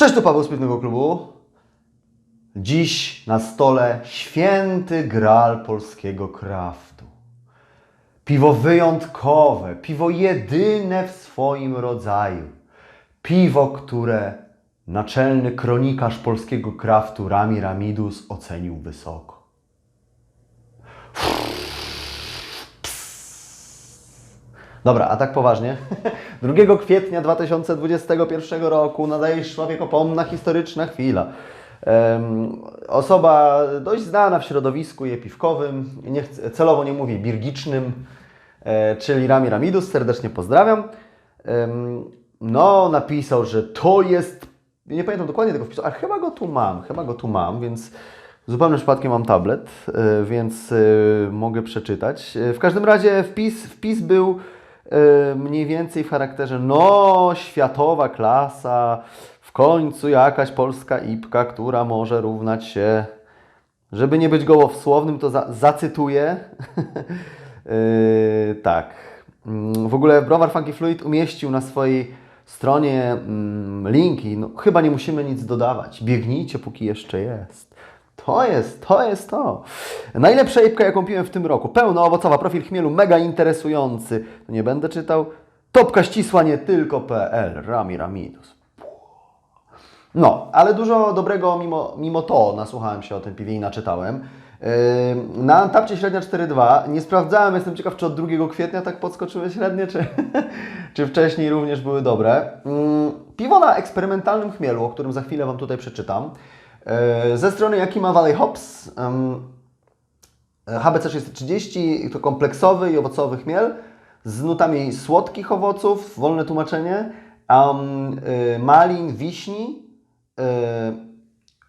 Cześć, tu Paweł z Piwnego Klubu. Dziś na stole święty gral polskiego kraftu. Piwo wyjątkowe, piwo jedyne w swoim rodzaju. Piwo, które naczelny kronikarz polskiego kraftu Rami Ramidus ocenił wysoko. Dobra, a tak poważnie. 2 kwietnia 2021 roku nadaje człowiekopomna historyczna chwila. Em, osoba dość znana w środowisku jepiwkowym, nie celowo nie mówię birgicznym, e, czyli Rami Ramidus, serdecznie pozdrawiam. Em, no, napisał, że to jest, nie pamiętam dokładnie tego wpisu, ale chyba go tu mam, chyba go tu mam, więc zupełnym przypadkiem mam tablet, e, więc e, mogę przeczytać. E, W każdym razie wpis, wpis był mniej więcej w charakterze no, światowa klasa, w końcu jakaś polska ipka, która może równać się, żeby nie być gołosłownym, to za, zacytuję. Yy, tak. Mm, W ogóle Browar Funky Fluid umieścił na swojej stronie mm, linki. No, chyba nie musimy nic dodawać. Biegnijcie, póki jeszcze jest. To jest, to jest to. Najlepsza jipka, jaką piłem w tym roku. Pełno owocowa, profil chmielu, mega interesujący. Nie będę czytał. Topka ścisła nie tylko.pl. Rami Ramidus. No, ale dużo dobrego mimo, mimo to nasłuchałem się o tym piwie i naczytałem. Yy, Na Antapcie średnia 4,2. Nie sprawdzałem, jestem ciekaw, czy od 2 kwietnia tak podskoczyły średnie, czy, czy wcześniej również były dobre. Yy, Piwo na eksperymentalnym chmielu, o którym za chwilę Wam tutaj przeczytam. Yy, Ze strony Yakima Valley Hops. Yy, HBC 630 to kompleksowy i owocowy chmiel z nutami słodkich owoców, wolne tłumaczenie, um, y, malin, wiśni y,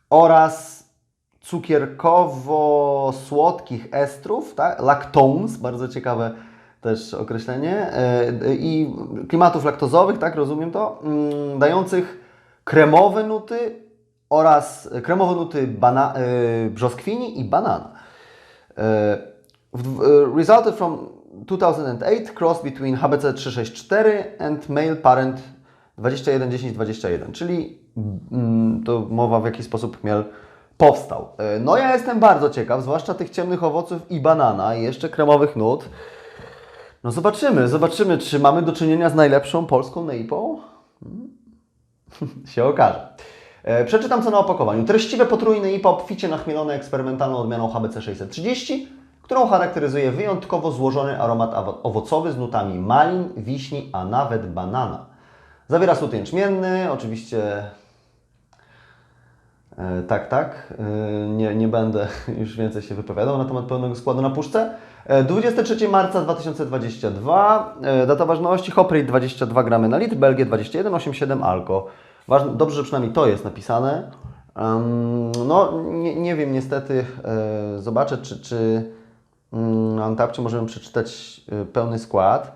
oraz cukierkowo-słodkich estrów, tak? lactones, bardzo ciekawe też określenie, y, y, i klimatów laktozowych, tak, rozumiem to, mm, dających kremowe nuty oraz kremowe nuty bana, y, brzoskwini i banana. Uh, resulted from 2008 cross between HBC 364 and male parent 211021, czyli mm, to mowa w jaki sposób chmiel powstał. E, No ja jestem bardzo ciekaw, zwłaszcza tych ciemnych owoców i banana i jeszcze kremowych nut. No zobaczymy, zobaczymy, czy mamy do czynienia z najlepszą polską neipą? się okaże. E, Przeczytam co na opakowaniu. Treściwe potrójne IPA obficie nachmielone eksperymentalną odmianą HBC 630, którą charakteryzuje wyjątkowo złożony aromat owocowy z nutami malin, wiśni, a nawet banana. Zawiera słód jęczmienny, oczywiście E, Tak, tak. E, Nie, nie będę już więcej się wypowiadał na temat pełnego składu na puszce. E, 23 marca 2022. E, Data ważności hop rate 22 gramy na litr, Belgię 21,87 alko. Ważne, dobrze, że przynajmniej to jest napisane. No, nie, nie wiem niestety. E, Zobaczę, czy, czy mm, na Antapcie możemy przeczytać e, pełny skład.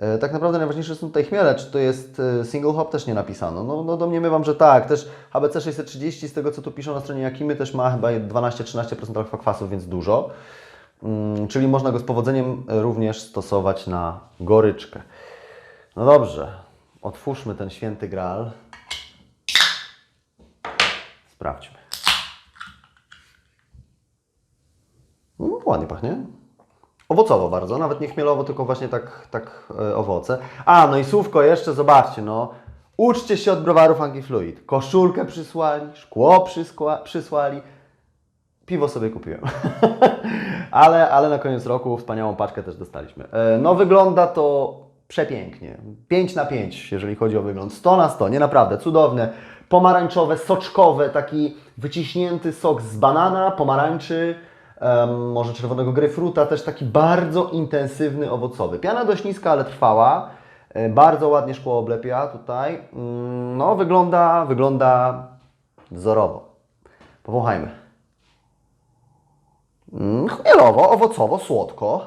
E, Tak naprawdę najważniejsze są tutaj chmiele. Czy to jest single hop, też nie napisano. No, no domniemywam, że tak. Też HBC 630, z tego co tu piszą na stronie Jakimy, też ma chyba 12-13% alfa kwasów, więc dużo. Mm, Czyli można go z powodzeniem również stosować na goryczkę. No dobrze, otwórzmy ten święty graal. Sprawdźmy. Mm, ładnie pachnie. Owocowo bardzo, nawet nie chmielowo, tylko właśnie tak, tak e, owoce. A, no i słówko jeszcze, zobaczcie, no. Uczcie się od browaru Funky Fluid. Koszulkę przysłali, szkło przysłali. Piwo sobie kupiłem. ale, ale na koniec roku wspaniałą paczkę też dostaliśmy. E, No wygląda to przepięknie. 5 na 5, jeżeli chodzi o wygląd. 100 na 100, nie naprawdę, cudowne. Pomarańczowe, soczkowe, taki wyciśnięty sok z banana, pomarańczy, em, może czerwonego grejpfruta, też taki bardzo intensywny, owocowy. Piana dość niska, ale trwała. E, Bardzo ładnie szkło oblepia tutaj. Mm, No, wygląda, wygląda wzorowo. Powąchajmy. Mm, Chmielowo, owocowo, słodko.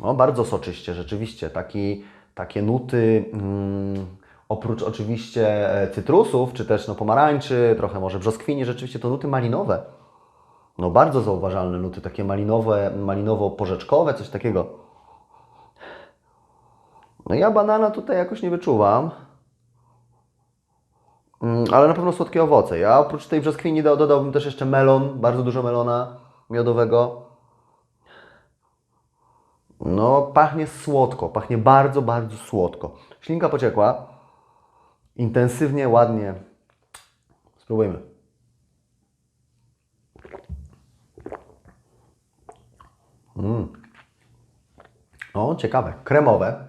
No, bardzo soczyście, rzeczywiście. Taki, takie nuty, mm, oprócz oczywiście e, cytrusów, czy też no, pomarańczy, trochę może brzoskwini, rzeczywiście to nuty malinowe. No, bardzo zauważalne nuty, takie malinowe, malinowo-porzeczkowe, coś takiego. No ja banana tutaj jakoś nie wyczuwam. Mm, ale na pewno słodkie owoce. Ja oprócz tej brzoskwini do- dodałbym też jeszcze melon, bardzo dużo melona miodowego. No, pachnie słodko, pachnie bardzo, bardzo słodko. Ślinka pociekła. Intensywnie, ładnie. Spróbujmy. Mm. O, ciekawe. Kremowe.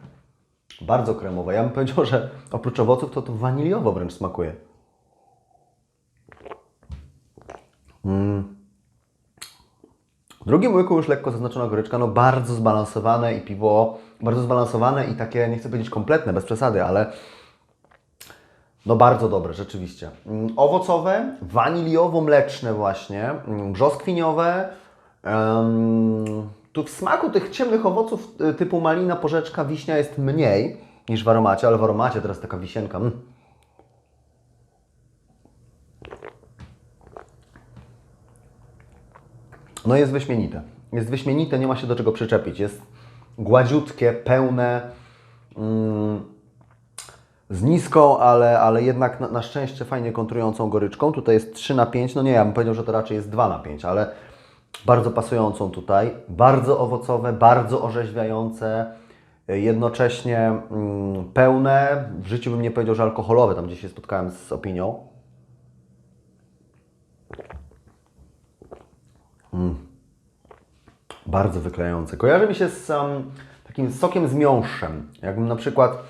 Bardzo kremowe. Ja bym powiedział, że oprócz owoców to to waniliowo wręcz smakuje. W drugim łyku już lekko zaznaczona goryczka, no bardzo zbalansowane i piwo, bardzo zbalansowane i takie, nie chcę powiedzieć kompletne, bez przesady, ale no bardzo dobre, rzeczywiście. Mm, Owocowe, waniliowo-mleczne właśnie, mm, brzoskwiniowe. em, tu w smaku tych ciemnych owoców y, typu malina, porzeczka, wiśnia jest mniej niż w aromacie, ale w aromacie teraz taka wisienka. Mm. No jest wyśmienite. Jest wyśmienite, nie ma się do czego przyczepić. Jest gładziutkie, pełne, mm, z niską, ale, ale jednak na, na szczęście fajnie kontrującą goryczką. Tutaj jest 3 na 5, no nie, ja bym powiedział, że to raczej jest 2 na 5, ale bardzo pasującą tutaj. Bardzo owocowe, bardzo orzeźwiające, jednocześnie mm, pełne. W życiu bym nie powiedział, że alkoholowe, tam gdzieś się spotkałem z opinią. Bardzo wyklejające. Kojarzy mi się z um, takim sokiem z miąższem. Jakbym na przykład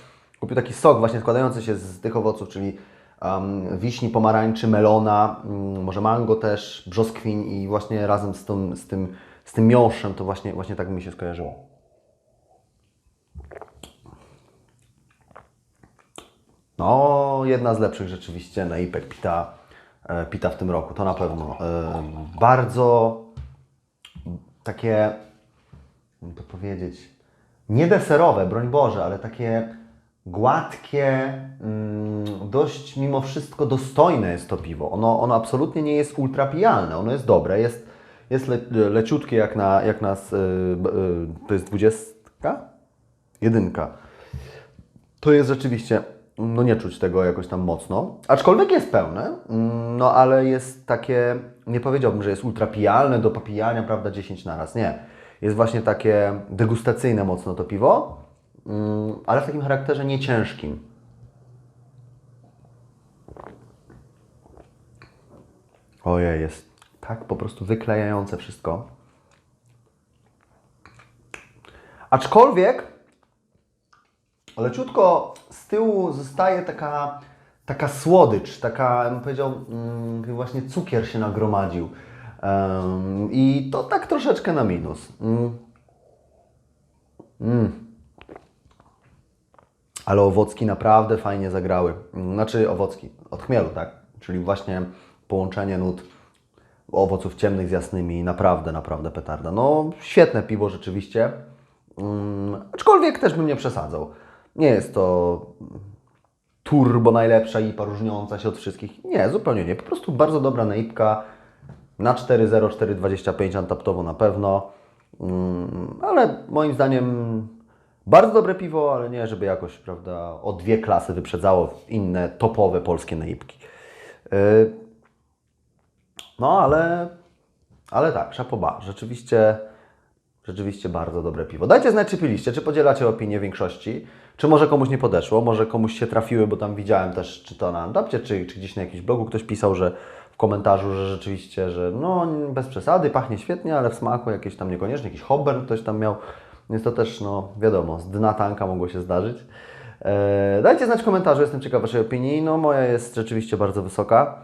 kupił taki sok właśnie składający się z tych owoców, czyli um, wiśni, pomarańczy, melona, mm, może mango też, brzoskwiń i właśnie razem z tym, z tym, z tym miąższem to właśnie, właśnie tak mi się skojarzyło. No, jedna z lepszych rzeczywiście naipek pita, e, pita w tym roku, to na pewno. E, bardzo takie, jak to powiedzieć, nie deserowe, broń Boże, ale takie gładkie, mm, dość mimo wszystko dostojne jest to piwo. Ono, ono absolutnie nie jest ultrapijalne, ono jest dobre, jest, jest le, leciutkie jak na, jak na s- y, b- y, to jest dwudziestka? Jedynka. To jest rzeczywiście, no nie czuć tego jakoś tam mocno. Aczkolwiek jest pełne, mm, no ale jest takie, nie powiedziałbym, że jest ultrapijalne do popijania, prawda, 10 na raz. Nie. Jest właśnie takie degustacyjne mocno to piwo, ale w takim charakterze nieciężkim. Ojej, jest tak po prostu wyklejające wszystko. Aczkolwiek leciutko z tyłu zostaje taka, taka słodycz, taka, bym powiedział, mm, właśnie cukier się nagromadził. I to tak troszeczkę na minus. Mm. Ale owocki naprawdę fajnie zagrały. Znaczy owocki, od chmielu, tak? Czyli właśnie połączenie nut owoców ciemnych z jasnymi, naprawdę, naprawdę petarda. No, świetne piwo rzeczywiście. Mm, aczkolwiek też bym nie przesadzał. Nie jest to turbo najlepsza IPA różniąca się od wszystkich. Nie, zupełnie nie. Po prostu bardzo dobra naipka. Na 4.0, 4.25 antaptowo na pewno. Mm, ale moim zdaniem bardzo dobre piwo, ale nie, żeby jakoś, prawda, o dwie klasy wyprzedzało inne topowe polskie naipki. Yy, no, ale, ale tak, szapoba. Rzeczywiście, rzeczywiście bardzo dobre piwo. Dajcie znać, czy piliście, czy podzielacie opinię większości, czy może komuś nie podeszło, może komuś się trafiły, bo tam widziałem też, czy to na Andapcie, czy, czy gdzieś na jakimś blogu ktoś pisał, że w komentarzu, że rzeczywiście, że no bez przesady, pachnie świetnie, ale w smaku jakieś tam niekoniecznie, jakiś hobber ktoś tam miał, więc to też, no wiadomo, z dna tanka mogło się zdarzyć. Eee, dajcie znać w komentarzu, jestem ciekaw Waszej opinii. No moja jest rzeczywiście bardzo wysoka.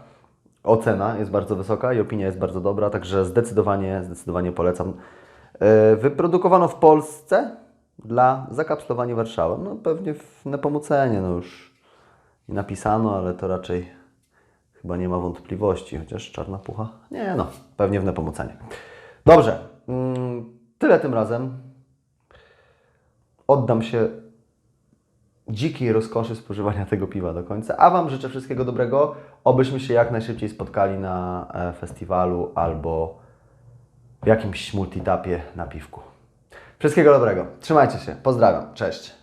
Ocena jest bardzo wysoka i opinia jest bardzo dobra, także zdecydowanie, zdecydowanie polecam. E, Wyprodukowano w Polsce dla zakapslowania Warszawy. No pewnie w Nepomucenie, no już napisano, ale to raczej chyba nie ma wątpliwości, chociaż czarna pucha. Nie no, pewnie w Nepomucenie. Dobrze, mm, tyle tym razem. Oddam się dzikiej rozkoszy spożywania tego piwa do końca. A Wam życzę wszystkiego dobrego, obyśmy się jak najszybciej spotkali na e, festiwalu albo w jakimś multitapie na piwku. Wszystkiego dobrego. Trzymajcie się. Pozdrawiam. Cześć.